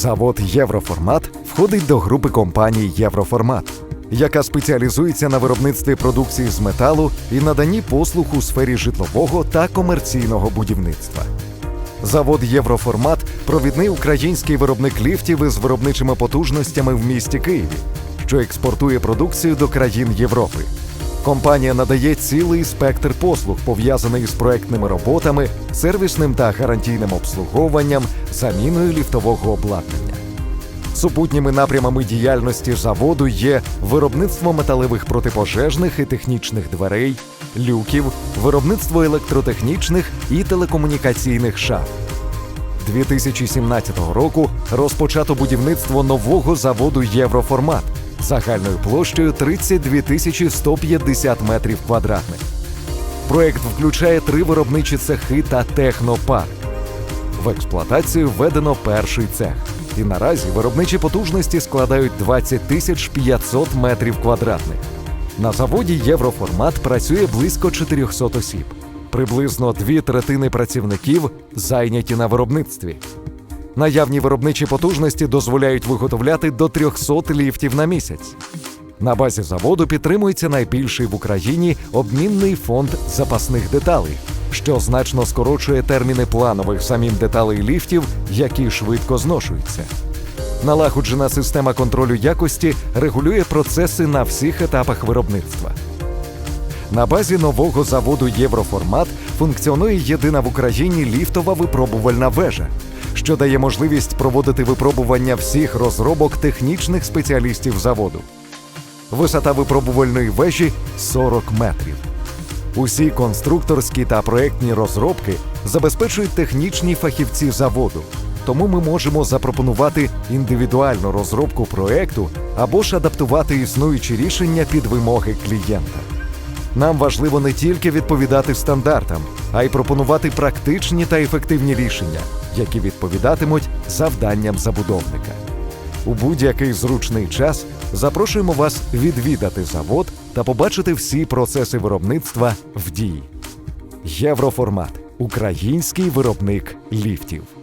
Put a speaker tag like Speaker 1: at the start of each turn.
Speaker 1: Завод Євроформат входить до групи компаній Євроформат, яка спеціалізується на виробництві продукції з металу і наданні послуг у сфері житлового та комерційного будівництва. Завод Євроформат провідний український виробник ліфтів із виробничими потужностями в місті Києві, що експортує продукцію до країн Європи. Компанія надає цілий спектр послуг, пов'язаний з проектними роботами, сервісним та гарантійним обслуговуванням, заміною ліфтового обладнання. Супутніми напрямами діяльності заводу є виробництво металевих протипожежних і технічних дверей, люків, виробництво електротехнічних і телекомунікаційних шаф. 2017 року розпочато будівництво нового заводу Євроформат загальною площею 32 тисячі 150 метрів квадратних. Проект включає три виробничі цехи та технопарк. В експлуатацію введено перший цех. І наразі виробничі потужності складають 20 тисяч 500 метрів квадратних. На заводі Євроформат працює близько 400 осіб. Приблизно дві третини працівників зайняті на виробництві. Наявні виробничі потужності дозволяють виготовляти до 300 ліфтів на місяць. На базі заводу підтримується найбільший в Україні обмінний фонд запасних деталей, що значно скорочує терміни планових самим деталей ліфтів, які швидко зношуються. Налагоджена система контролю якості регулює процеси на всіх етапах виробництва. На базі нового заводу Євроформат функціонує єдина в Україні ліфтова випробувальна вежа, що дає можливість проводити випробування всіх розробок технічних спеціалістів заводу. Висота випробувальної вежі 40 метрів. Усі конструкторські та проектні розробки забезпечують технічні фахівці заводу. Тому ми можемо запропонувати індивідуальну розробку проекту або ж адаптувати існуючі рішення під вимоги клієнта. Нам важливо не тільки відповідати стандартам, а й пропонувати практичні та ефективні рішення, які відповідатимуть завданням забудовника. У будь-який зручний час запрошуємо вас відвідати завод та побачити всі процеси виробництва в дії. Євроформат український виробник ліфтів.